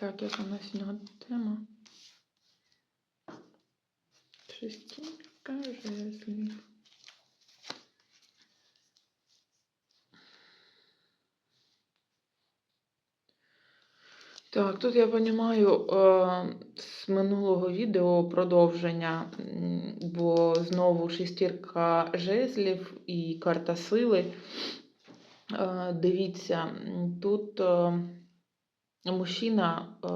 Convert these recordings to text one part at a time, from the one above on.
Так, яка у нас сьогодні тема? Шестірка жезлів. Так, тут я розумію з минулого відео продовження, бо знову шестірка жезлів і карта сили. Е, Дивіться, тут е, мужчина, е,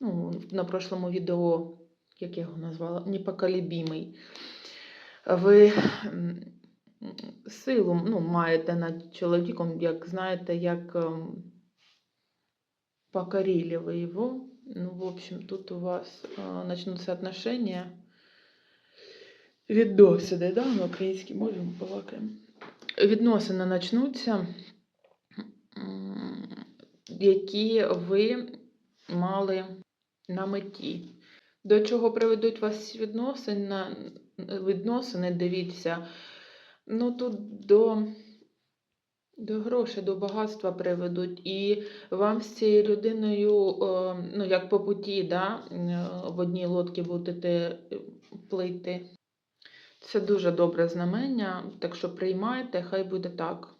ну, на прошлому відео, як я його назвала, непоколебимий. Ви силу ну, маєте над чоловіком, як знаєте, як ем, покорили вы его. Ну, в общем, тут у вас э, начнутся отношения. Відносини, да? На українській мові ми балакаємо. Відносини начнуться, які ви мали на меті. До чого приведуть вас відносини, відносини, дивіться. Ну, тут до, до грошей, до багатства приведуть. І вам з цією людиною, е, ну, як по путі, да, е, в одній лодці будете плити. Це дуже добре знамення, так що приймайте, хай буде так.